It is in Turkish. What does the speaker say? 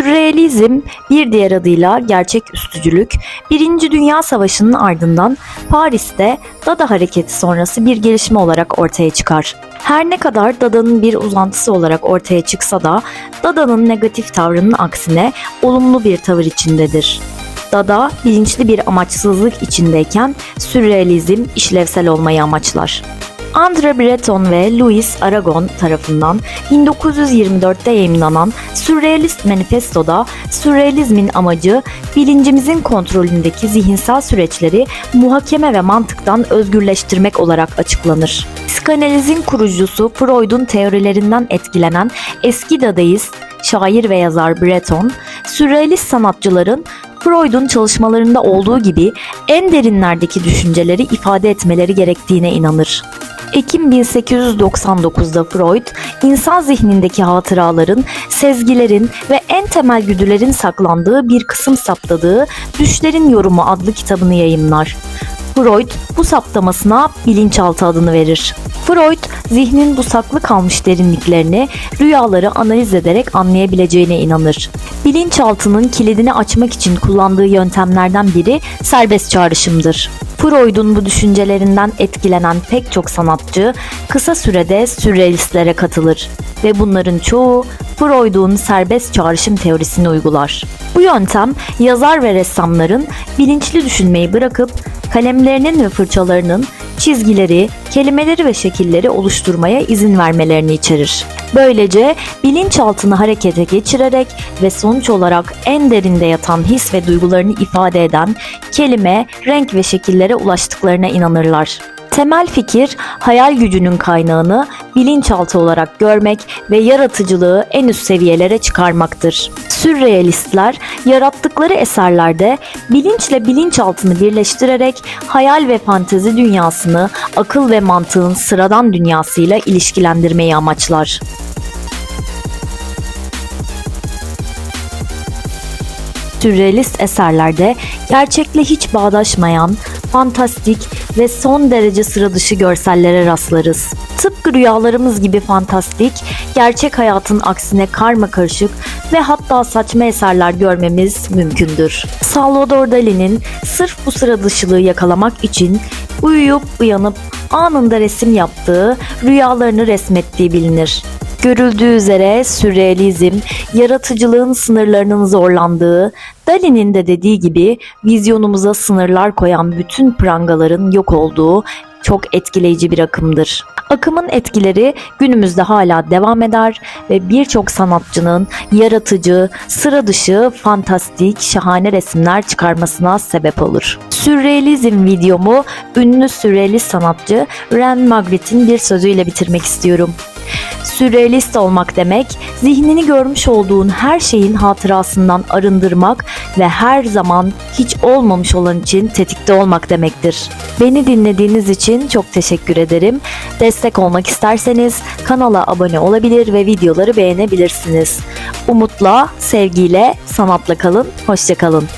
Sürrealizm bir diğer adıyla gerçek üstücülük, Birinci Dünya Savaşı'nın ardından Paris'te Dada hareketi sonrası bir gelişme olarak ortaya çıkar. Her ne kadar Dada'nın bir uzantısı olarak ortaya çıksa da Dada'nın negatif tavrının aksine olumlu bir tavır içindedir. Dada bilinçli bir amaçsızlık içindeyken sürrealizm işlevsel olmayı amaçlar. André Breton ve Louis Aragon tarafından 1924'te yayımlanan Sürrealist Manifesto'da sürrealizmin amacı bilincimizin kontrolündeki zihinsel süreçleri muhakeme ve mantıktan özgürleştirmek olarak açıklanır. Psikanalizin kurucusu Freud'un teorilerinden etkilenen eski dadaist, şair ve yazar Breton, sürrealist sanatçıların Freud'un çalışmalarında olduğu gibi en derinlerdeki düşünceleri ifade etmeleri gerektiğine inanır. Ekim 1899'da Freud, insan zihnindeki hatıraların, sezgilerin ve en temel güdülerin saklandığı bir kısım saptadığı Düşlerin Yorumu adlı kitabını yayımlar. Freud bu saptamasına bilinçaltı adını verir. Freud, zihnin bu saklı kalmış derinliklerini rüyaları analiz ederek anlayabileceğine inanır. Bilinçaltının kilidini açmak için kullandığı yöntemlerden biri serbest çağrışımdır. Freud'un bu düşüncelerinden etkilenen pek çok sanatçı kısa sürede sürrealistlere katılır ve bunların çoğu Freud'un serbest çağrışım teorisini uygular. Bu yöntem yazar ve ressamların bilinçli düşünmeyi bırakıp kalemlerinin ve fırçalarının çizgileri, kelimeleri ve şekilleri oluşturmaya izin vermelerini içerir. Böylece bilinçaltını harekete geçirerek ve sonuç olarak en derinde yatan his ve duygularını ifade eden kelime, renk ve şekillere ulaştıklarına inanırlar. Temel fikir hayal gücünün kaynağını bilinçaltı olarak görmek ve yaratıcılığı en üst seviyelere çıkarmaktır. Sürrealistler yarattıkları eserlerde bilinçle bilinçaltını birleştirerek hayal ve fantezi dünyasını akıl ve mantığın sıradan dünyasıyla ilişkilendirmeyi amaçlar. Sürrealist eserlerde gerçekle hiç bağdaşmayan, fantastik ve son derece sıra dışı görsellere rastlarız. Tıpkı rüyalarımız gibi fantastik, gerçek hayatın aksine karma karışık ve hatta saçma eserler görmemiz mümkündür. Salvador Dali'nin sırf bu sıra dışılığı yakalamak için uyuyup uyanıp anında resim yaptığı, rüyalarını resmettiği bilinir. Görüldüğü üzere sürrealizm, yaratıcılığın sınırlarının zorlandığı, Dali'nin de dediği gibi vizyonumuza sınırlar koyan bütün prangaların yok olduğu çok etkileyici bir akımdır. Akımın etkileri günümüzde hala devam eder ve birçok sanatçının yaratıcı, sıra dışı, fantastik, şahane resimler çıkarmasına sebep olur. Sürrealizm videomu ünlü sürrealist sanatçı Ren Magritte'in bir sözüyle bitirmek istiyorum. Sürrealist olmak demek, zihnini görmüş olduğun her şeyin hatırasından arındırmak ve her zaman hiç olmamış olan için tetikte olmak demektir. Beni dinlediğiniz için çok teşekkür ederim. Destek olmak isterseniz kanala abone olabilir ve videoları beğenebilirsiniz. Umutla, sevgiyle, sanatla kalın, hoşçakalın.